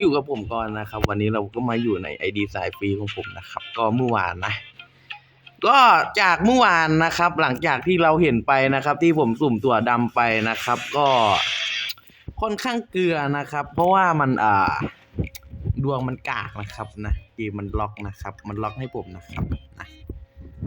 อยู่กับผมก่อนนะครับ วันนี้เราก็มาอยู่ใน ID สายฟรีของผมนะครับ ก็เมื่อวานนะ ก็จากเมื่อวานนะครับ หลังจากที่เราเห็นไปนะครับ ที่ผมสุ่มตัวดำไปนะครับ ก็ค่อนข้างเกลือนะครับ เพราะว่ามันอ่าดวงมันกากนะครับนะเกมมันล็อกนะครับ มันล็อกให้ผมนะครับนะ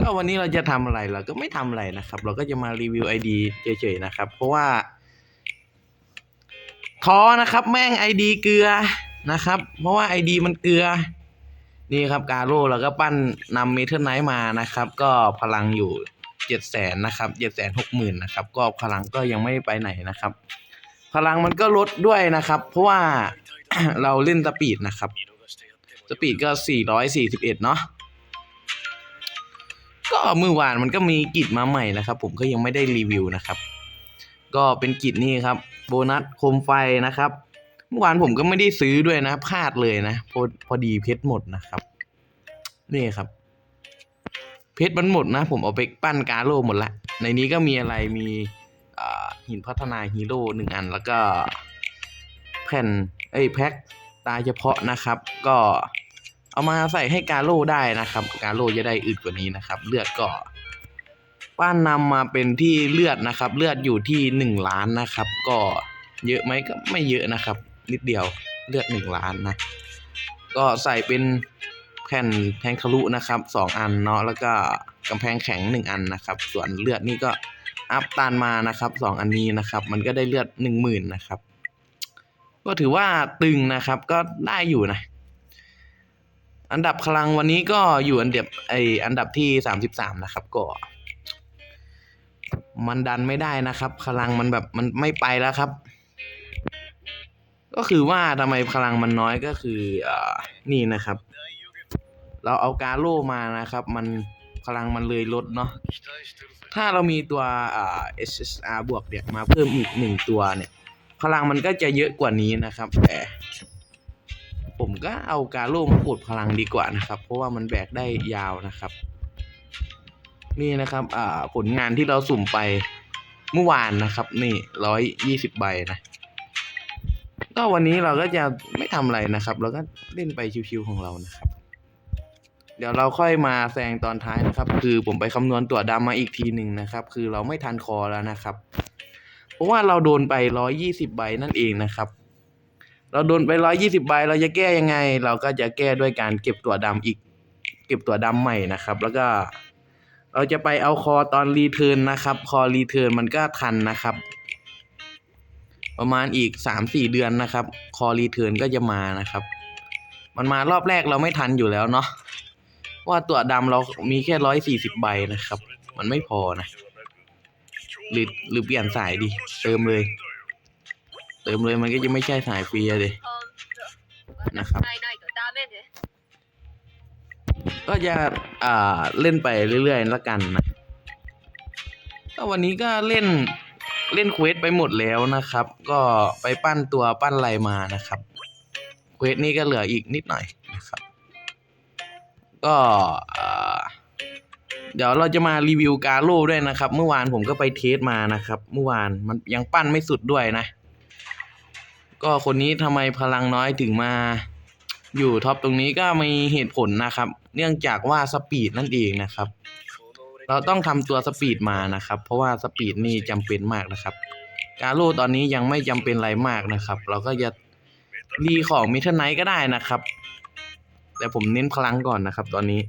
ก็วันนี้เราจะทำอะไรเราก็ไม่ทำอะไรนะครับ เราก็จะมารีวิว ID เฉยๆนะครับ เพราะว่าท้อนะครับ แม่งไอดีเกลือ นะครับ เพราะว่าไอดีมันเกลือ นี่ครับกาโร่เราก็ปั้นนำเมทัลไนท์มานะครับ ก็พลังอยู่เจ็ดแสนนะครับเจ็ดแสนหกหมื่นนะครับ ก็พลังก็ยังไม่ไปไหนนะครับ พลังมันก็ลดด้วยนะครับ เพราะว่าเราเล่นสปีดนะครับสปีดก็สี่ร้อยสี่สิบเอ็ดเนาะก็เมื่อวานมันก็มีกิจมาใหม่นะครับ ผมก็ยังไม่ได้รีวิวนะครับ ก็เป็นกิจนี่ครับ โบนัสโคมไฟนะครับ เมื่อวานผมก็ไม่ได้ซื้อด้วยนะพลาดเลยนะพอพอดีเพชรหมดนะครับ นี่ครับ เพชรมันหมดนะ ผมเอาไปปั้นกาโร่หมดละ ในนี้ก็มีอะไรมีหินพัฒนาฮีโร่หนึ่งอันแล้วก็ แผ่นเอ้แพ็คตาเฉพาะนะครับ ก็เอามาใส่ให้กาโร่ได้นะครับ กาโร่จะได้อึดกว่านี้นะครับ เลือดก็ป้านนำมาเป็นที่เลือดนะครับ เลือดอยู่ที่หนึ่งล้านนะครับ ก็เยอะไหมก็ไม่เยอะนะครับ นิดเดียวเลือดหนึ่งล้านนะ ก็ใส่เป็นแผ่นแทงทะลุนะครับสองอันเนาะแล้วก็กำแพงแข็งหนึ่งอันนะครับ ส่วนเลือดนี่ก็อัพตานมานะครับสองอันนี้นะครับ มันก็ได้เลือดหนึ่งหมื่นนะครับ ก็ถือว่าตึงนะครับก็ได้อยู่นะ อันดับพลังวันนี้ก็อยู่อันดับไออันดับที่สามสิบสามนะครับก็มันดันไม่ได้นะครับพลังมันแบบมันไม่ไปแล้วครับ ก็คือว่าทำไมพลังมันน้อยก็คืออ่านี่นะครับ เราเอากาโร่มานะครับ มันพลังมันเลยลดเนาะถ้าเรามีตัวอ่า SSR บวกเนี่ยมาเพิ่มอีกหนึ่งตัวเนี่ย พลังมันก็จะเยอะกว่านี้นะครับ แต่ผมก็เอากาโร่มาปลดพลังดีกว่านะครับ เพราะว่ามันแบกได้ยาวนะครับ นี่นะครับอ่าผลงานที่เราสุ่มไปเมื่อวานนะครับ นี่ร้อยยี่สิบใบนะ ก็วันนี้เราก็จะไม่ทำอะไรนะครับ เราก็เล่นไปชิวๆของเรานะครับ เดี๋ยวเราค่อยมาแซงตอนท้ายนะครับ คือผมไปคำนวณตัวดำมาอีกทีหนึ่งนะครับ คือเราไม่ทันคอแล้วนะครับ เพราะว่าเราโดนไปร้อยยี่สิบใบนั่นเองนะครับ เราโดนไปร้อยยี่สิบใบเราจะแก้ยังไง เราก็จะแก้ด้วยการเก็บตัวดำอีก เก็บตัวดำใหม่นะครับ แล้วก็เราจะไปเอาคอตอนรีเทิร์นนะครับ คอรีเทิร์นมันก็ทันนะครับ ประมาณอีก 3-4 เดือนนะครับ คอรีเทิร์นก็จะมานะครับ มันมารอบแรกเราไม่ทันอยู่แล้วเนาะว่าตัวดำเรามีแค่ร้อยสี่สิบใบนะครับ มันไม่พอนะ หรือหรือเปลี่ยนสายดิ เติมเลย เติมเลยมันก็จะไม่ใช่สายฟรีเลยนะครับก็จะอ่าเล่นไปเรื่อยๆแล้วกันนะก็วันนี้ก็เล่น เล่นเควสไปหมดแล้วนะครับ ก็ไปปั้นตัวปั้นอะไรมานะครับเควสนี้ก็เหลืออีกนิดหน่อยนะครับ ก็เดี๋ยวเราจะมารีวิวกาโร่ด้วยนะครับ เมื่อวานผมก็ไปเทสมานะครับ เมื่อวานมันยังปั้นไม่สุดด้วยนะ ก็คนนี้ทำไมพลังน้อยถึงมาอยู่ท็อปตรงนี้ก็มีเหตุผลนะครับ เนื่องจากว่าสปีดนั่นเองนะครับ เราต้องทำตัวสปีดมานะครับ เพราะว่าสปีดนี่จำเป็นมากนะครับ กาโร่ตอนนี้ยังไม่จำเป็นอะไรมากนะครับ เราก็จะรีของมิทไนท์ก็ได้นะครับ แต่ผมเน้นพลังก่อนนะครับ ตอนนี้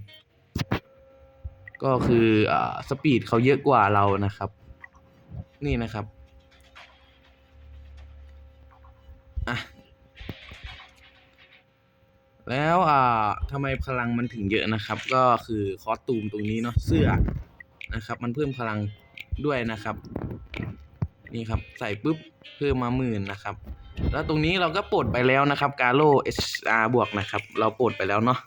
ก็คืออสปีดเขาเยอะกว่าเรานะครับ นี่นะครับอะแล้วอ่าทำไมพลังมันถึงเยอะนะครับ ก็คือคอสตูมตรงนี้เนาะเสื้อ นะครับ มันเพิ่มพลังด้วยนะครับ นี่ครับใส่ปุ๊บเพิ่มมาหมื่นนะครับ แล้วตรงนี้เราก็ปลดไปแล้วนะครับกาโร่ SR บวกนะครับ เราปลดไปแล้วเนาะ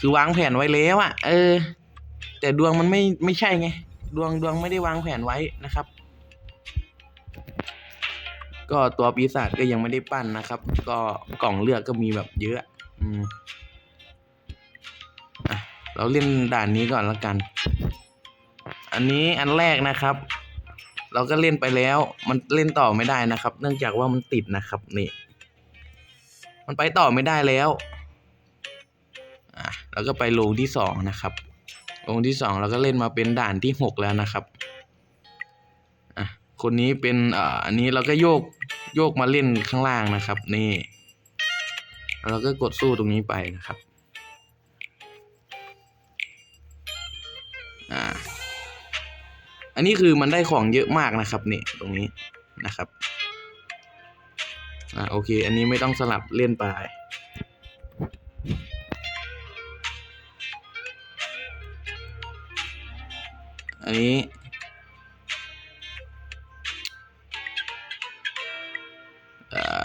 คือวางแผนไว้แล้วอะเออ แต่ดวงมันไม่ไม่ใช่ไง ดวงดวงไม่ได้วางแผนไว้นะครับ ก็ตัวปีศาจก็ยังไม่ได้ปั้นนะครับ ก็กล่องเลือกก็มีแบบเยอะ อืม เราเล่นด่านนี้ก่อนแล้วกัน อันนี้อันแรกนะครับ เราก็เล่นไปแล้ว มันเล่นต่อไม่ได้นะครับ เนื่องจากว่ามันติดนะครับนี่ มันไปต่อไม่ได้แล้วอะแล้วก็ไปลงที่สองนะครับลงที่สองเราก็เล่นมาเป็นด่านที่หกแล้วนะครับอะคนนี้เป็นอ่าอันนี้เราก็โยกโยกมาเล่นข้างล่างนะครับ นี่เราก็กดสู้ตรงนี้ไปนะครับ อันนี้คือมันได้ของเยอะมากนะครับนี่ตรงนี้นะครับอ่าโอเค อันนี้ไม่ต้องสลับเล่นไปอันนี้อ่า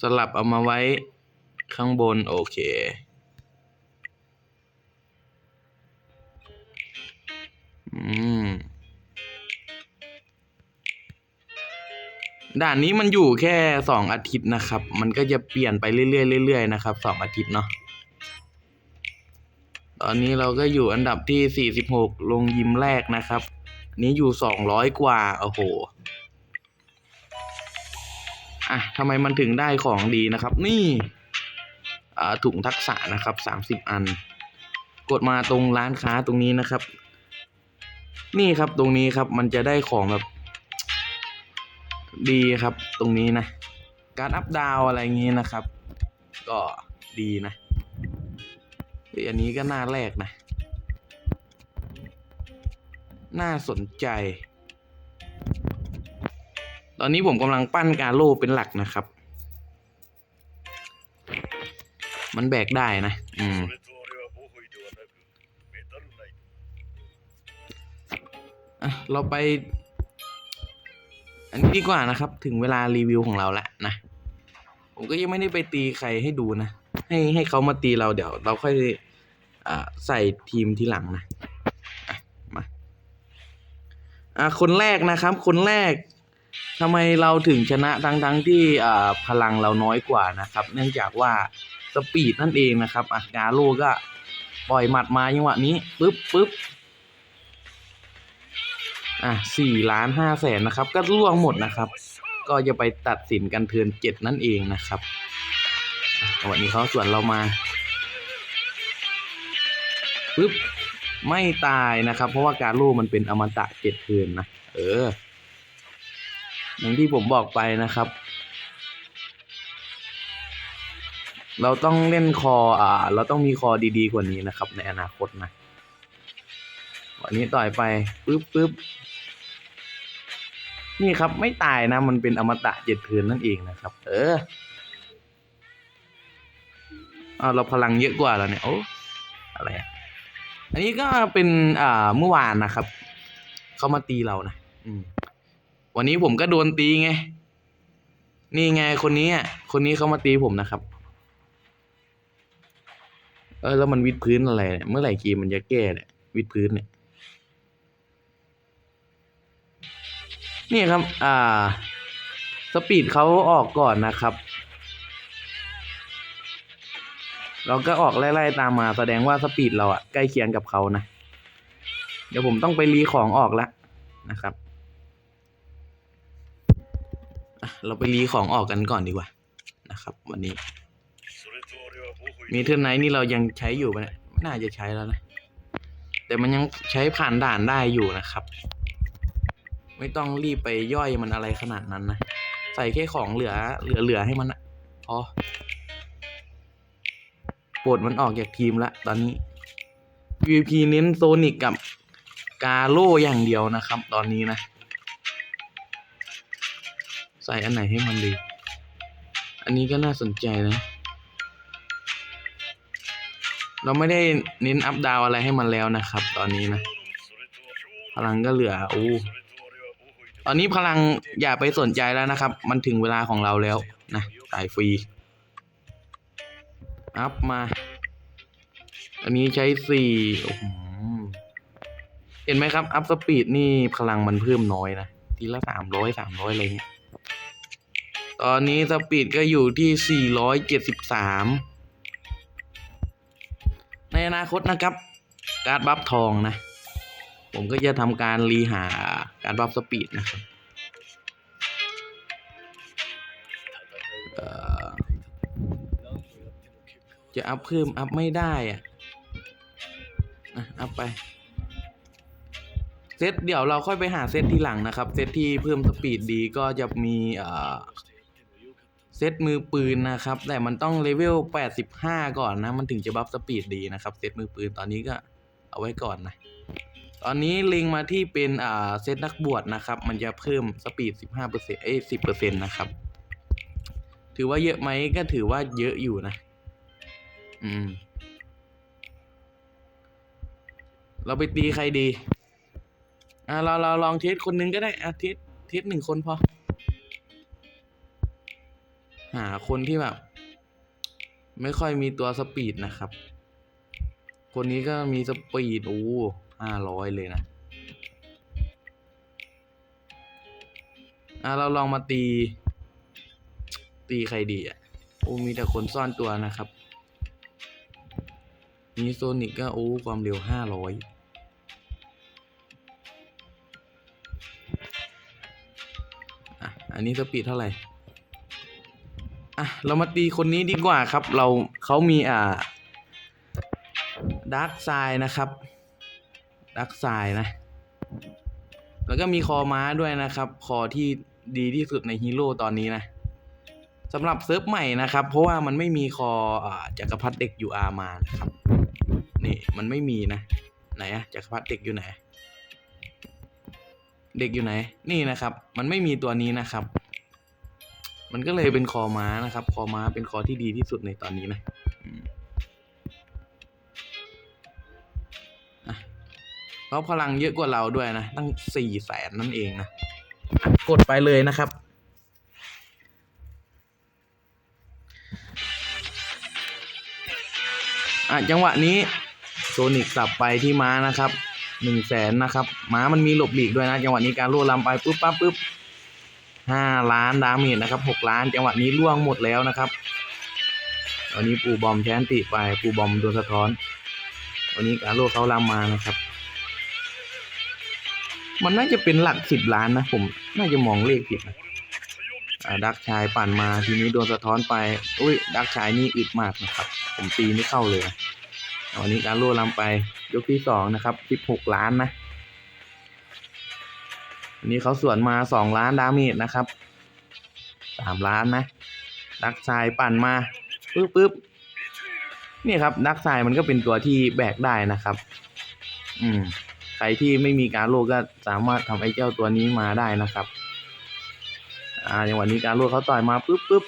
สลับเอามาไว้ข้างบน โอเค ด่านนี้มันอยู่แค่สองอาทิตย์นะครับ มันก็จะเปลี่ยนไปเรื่อยๆเรื่อยๆนะครับสองอาทิตย์เนาะตอนนี้เราก็อยู่อันดับที่ 46 ลงยิมแรกนะครับนนี้อยู่ 200 กว่าโอ้โหอะทำไมมันถึงได้ของดีนะครับ นี่อ่าถุงทักษะนะครับ 30 อัน กดมาตรงร้านค้าตรงนี้นะครับ นี่ครับตรงนี้ครับมันจะได้ของแบบ ดีครับ ตรงนี้นะ การอัพดาวอะไรอย่างนี้นะครับ ก็ดีนะอันนี้ก็น่าแรกนะ น่าสนใจ ตอนนี้ผมกำลังปั้นการโลเป็นหลักนะครับ มันแบกได้นะ อืมเราไป อันนี้ดีกว่านะครับ ถึงเวลารีวิวของเราแล้วนะ ผมก็ยังไม่ได้ไปตีใครให้ดูนะ ให้ให้เขามาตีเราเดี๋ยว เราค่อยอ่าใส่ทีมทีหลังนะะมาอะคนแรกนะครับ คนแรกทำไมเราถึงชนะทั้งทั้งที่อ่าพลังเราน้อยกว่านะครับ เนื่องจากว่าสปีดนั่นเองนะครับอะกาโลก็ปล่อยหมัดมาจังหวะนี้ปึ๊บปึ๊บ อะสี่ล้านห้าแสนนะครับ ก็ล่วงหมดนะครับ ก็จะไปตัดสินกันเทินเจ็ดนั่นเองนะครับวันนี้เขาส่วนเรามาปึ๊บไม่ตายนะครับ เพราะว่าการล่มันเป็นอมตะเจ็ดเทินนะเอออย่างที่ผมบอกไปนะครับ เราต้องเล่นคออ่า เราต้องมีคอดีๆกว่านี้นะครับ ในอนาคตนะวันนี้ต่อยไปปึ๊บปึ๊บ นี่ครับไม่ตายนะ มันเป็นอมตะเจ็ดเทินนั่นเองนะครับ เออเอาเราพลังเยอะกว่าแล้วเนี่ยโอ้อะไรอะอันนี้ก็เป็นอ่าเมื่อวานนะครับเขามาตีเรานะอืมวันนี้ผมก็โดนตีไงนี่ไงคนนี้อะคนนี้เขามาตีผมนะครับ เออแล้วมันวิดพื้นอะไรเนี่ยเมื่อไหร่เกมมันจะแก้เนี่ยวิดพื้นเนี่ย นี่ครับ อ่า สปีดเขาออกก่อนนะครับ เราก็ออกไล่ๆตามมาแสดงว่าสปีดเราอะใกล้เคียงกับเขานะ เดี๋ยวผมต้องไปรีของออกแล้วนะครับ เราไปรีของออกกันก่อนดีกว่านะครับ วันนี้มีเทือนไนท์นี่เรายังใช้อยู่ไหมไม่น่าจะใช้แล้วนะ แต่มันยังใช้ผ่านด่านได้อยู่นะครับ ไม่ต้องรีบไปย่อยมันอะไรขนาดนั้นนะ ใส่แค่ของเหลือ เหลือๆให้มันพอปวดมันออกจากทีมละตอนนี้ PVP เน้นโซนิกกับกาโลอย่างเดียวนะครับ ตอนนี้นะ ใส่อันไหนให้มันดี อันนี้ก็น่าสนใจนะ เราไม่ได้เน้นอัพดาวอะไรให้มันแล้วนะครับ ตอนนี้นะ พลังก็เหลืออู้ ตอนนี้พลังอย่าไปสนใจแล้วนะครับ มันถึงเวลาของเราแล้วนะจ่ายฟรี อัพมา อันนี้ใช้สี่เห็นไหมครับ อัพสปีดนี่พลังมันเพิ่มน้อยนะ ทีละสามร้อยสามร้อยอะไรเงี้ย ตอนนี้สปีดก็อยู่ที่สี่ร้อยเจ็ดสิบสามในอนาคตนะครับ การ์ดบัฟทองนะ ผมก็จะทำการรีหา การบัฟสปีดนะครับเอ่อจะอัพเพิ่มอัพไม่ได้อะอัพไป เซตเดี๋ยวเราค่อยไปหาเซตทีหลังนะครับ เซตที่เพิ่มสปีดดีก็จะมีเเซตมือปืนนะครับ แต่มันต้องเลเวล 85 ก่อนนะ มันถึงจะบัฟสปีดดีนะครับ เซตมือปืนตอนนี้ก็เอาไว้ก่อนนะ ตอนนี้ล็งมาที่เป็นอ่าเซตนักบวชนะครับ มันจะเพิ่มสปีด 15%เอ้ย10%นะครับ ถือว่าเยอะไหมก็ถือว่าเยอะอยู่นะ อืม เราไปตีใครดี อะเราเราลองเทสคนนึงก็ได้ อะเทสเทสหนึ่งคนพอ หาคนที่แบบ ไม่ค่อยมีตัวสปีดนะครับ คนนี้ก็มีสปีด โอ้ ห้าร้อยเลยนะ อะเราลองมาตี ตีใครดีอะ โอ้มีแต่คนซ่อนตัวนะครับ มีโซนิกก็โอ้ความเร็วห้าร้อยอะ อันนี้สปีดเท่าไหร่อะ เรามาตีคนนี้ดีกว่าครับ เราเขามีอ่าดาร์กไซนะครับ ดาร์กไซนะ แล้วก็มีคอม้าด้วยนะครับ คอที่ดีที่สุดในฮีโร่ตอนนี้นะสำหรับเซิร์ฟใหม่นะครับ เพราะว่ามันไม่มีคออจักรพรรดิเด็ก UR มานะครับ นี่มันไม่มีนะ ไหนอะจักรพรรดิเด็กอยู่ไหน เด็กอยู่ไหน นี่นะครับ มันไม่มีตัวนี้นะครับ มันก็เลยเป็นคอม้านะครับ คอม้าเป็นคอที่ดีที่สุดในตอนนี้นะ เขาพลังเยอะกว่าเราด้วยนะ ตั้งสี่แสนนั่นเองนะอะกดไปเลยนะครับ อะจังหวะนี้โซนิกสับไปที่ม้านะครับหนึ่งแสนนะครับม้ามันมีหลบหลีกด้วยนะ จังหวะนี้การโล่ลำไปปุ๊บปั๊บปุ๊บห้าล้านดาเมจนะครับหกล้าน จังหวะนี้ล่วงหมดแล้วนะครับวันนี้ปูบอมแทนติไปปูบอมโดนสะท้อน วันนี้การโล่เขาลำมานะครับ มันน่าจะเป็นหลักสิบล้านนะผม น่าจะมองเลขผิดนะดักชายปั่นมาทีนี้โดนสะท้อนไปอุ้ยดักชายนี่อึดมากนะครับ ผมตีไม่เข้าเลยวันนี้การโล่ลำไปยกที่สองนะครับสิบหกล้านนะวันนี้เขาสวนมาสองล้านดาเมจนะครับสามล้านนะดักชายปั่นมาปึ๊บปึ๊บนี่ครับดักชายมันก็เป็นตัวที่แบกได้นะครับ อืม ใครที่ไม่มีการโลกก็สามารถทำไอ้เจ้าตัวนี้มาได้นะครับอ่าอย่างวันนี้การโลเขาต่อยมาปุ๊บปุ๊บ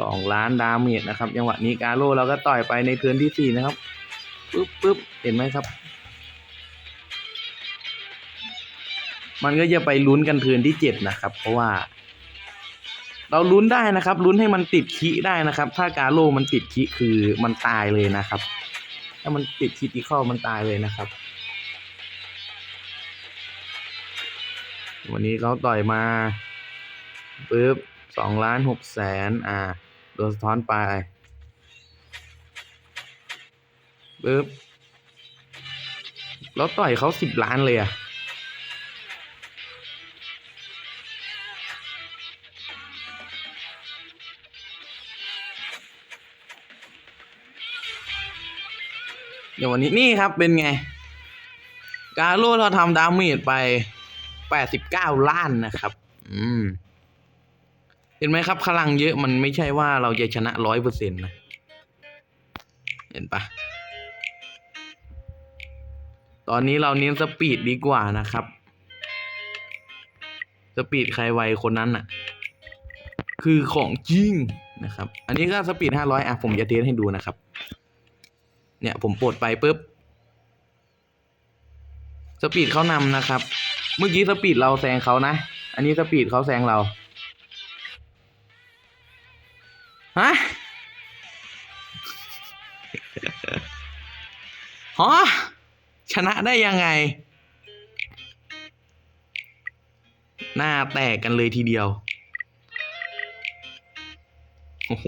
สองล้านดาเมจนะครับจังหวะนี้การโลเราก็ต่อยไปในเทิร์นที่สี่นะครับปุ๊บปุ๊บเห็นไหมครับ มันก็จะไปลุ้นกันเทิร์นที่เจ็ดนะครับ เพราะว่า เราลุ้นได้นะครับลุ้นให้มันติดคิได้นะครับ ถ้าการโลมันติดคิคือมันตายเลยนะครับ ถ้ามันติดคิติคอลมันตายเลยนะครับ วันนี้เขาต่อยมาปึ๊บสองล้านหกแสนอ่าโดนสะท้อนไปปึ๊บแล้วต่อยเขาสิบล้านเลยอะ เดี๋ยววันนี้นี่ครับเป็นไง การโล่เราทำดาเมจไปแปดสิบเก้าล้านนะครับ อืม เห็นไหมครับพลังเยอะมันไม่ใช่ว่าเราจะชนะร้อยเปอร์เซ็นต์นะ เห็นปะตอนนี้เราเน้นสปีดดีกว่านะครับ สปีดใครไวคนนั้นน่ะคือของจริงนะครับ อันนี้ก็สปีดห้าร้อยอะผมจะเทสให้ดูนะครับ เนี่ยผมปลดไปปุ๊บสปีดเขานำนะครับ เมื่อกี้สปีดเราแซงเขานะ อันนี้สปีดเขาแซงเราฮะฮะชนะได้ยังไง หน้าแตกกันเลยทีเดียวโอ้โห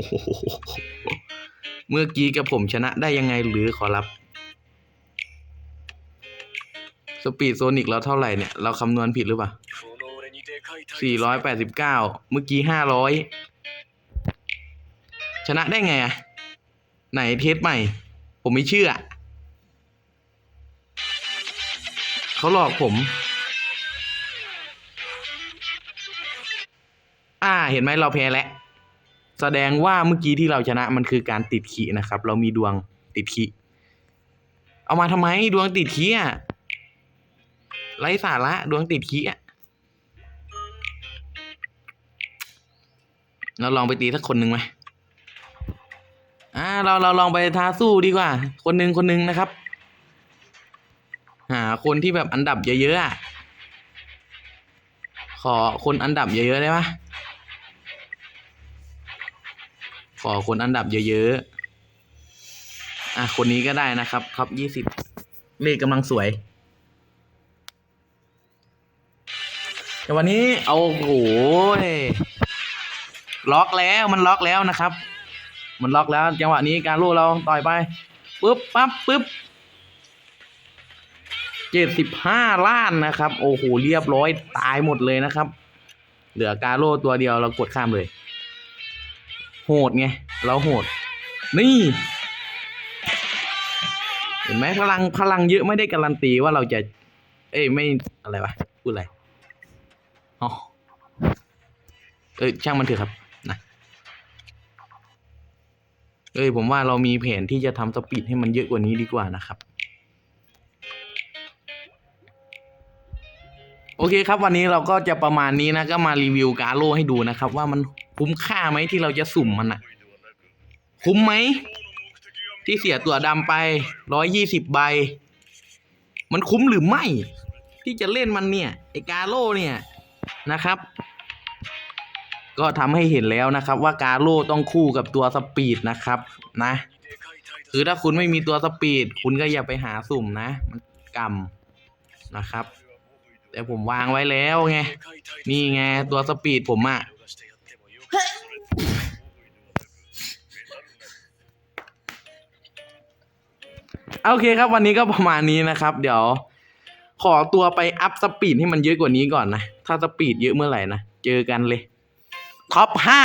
เมื่อกี้กับผมชนะได้ยังไงหรือขอรับ สปีดโซนิกเราเท่าไหร่เนี่ย เราคำนวณผิดหรือเปล่าสี่ร้อยแปดสิบเมื่อกี้ห้าร้อยชนะได้ไงอะไหนเทสใหม่ ผมไม่เชื่อ เขาหลอกผม อ่า เห็นไหมเราแพ้แล้ว แสดงว่าเมื่อกี้ที่เราชนะมันคือการติดขีนะครับ เรามีดวงติดขีเอามาทำไมดวงติดขีอะไร้สาระดวงติดขีอะเราลองไปตีสักคนหนึ่งไหมอ่าเราเราลองไปท้าสู้ดีกว่า คนหนึ่งคนหนึ่งนะครับ หาคนที่แบบอันดับเยอะๆอะขอคนอันดับเยอะๆได้ปะ อคนอันดับเยอะๆ อะ คนนี้ก็ได้นะครับครับยี่สิบเลขกำลังสวย แต่วันนี้เอาโอ้โหล็อกแล้วมันล็อกแล้วนะครับ มันล็อกแล้วจังหวะนี้การลูเราต่อยไปปุ๊บปั๊บปุ๊บเจ็ดสิบห้าล้านนะครับ โอ้โหเรียบร้อยตายหมดเลยนะครับ เหลือการโล่ตัวเดียวเรากดข้ามเลย โหดไง เราโหด นี่ เห็นไหมพลังพลังเยอะไม่ได้การันตีว่าเราจะ เอ้ยไม่อะไรวะพูดอะไรอ๋อเอ้ยช่างมันเถอะครับนะเอ้ยผมว่าเรามีแผนที่จะทำสปีดให้มันเยอะกว่านี้ดีกว่านะครับโอเคครับวันนี้เราก็จะประมาณนี้นะก็มารีวิวการโลให้ดูนะครับ ว่ามัน คุ้มค่าไหมที่เราจะสุ่มมันอะคุ้มไหม ที่เสียตัวดำไปร้อยยี่สิบใบ มันคุ้มหรือไม่ ที่จะเล่นมันเนี่ย ไอกาโร่เนี่ยนะครับ ก็ทำให้เห็นแล้วนะครับว่ากาโร่ต้องคู่กับตัวสปีดนะครับนะ คือถ้าคุณไม่มีตัวสปีด คุณก็อย่าไปหาสุ่มนะ มันกำนะครับ แต่ผมวางไว้แล้วไงนี่ไงตัวสปีดผมอะ โอเคครับ วันนี้ก็ประมาณนี้นะครับ เดี๋ยว ขอตัวไปอัพสปีดให้มันเยอะกว่านี้ก่อนนะ ถ้าสปีดเยอะเมื่อไหร่นะ เจอกันเลยท็อปห้า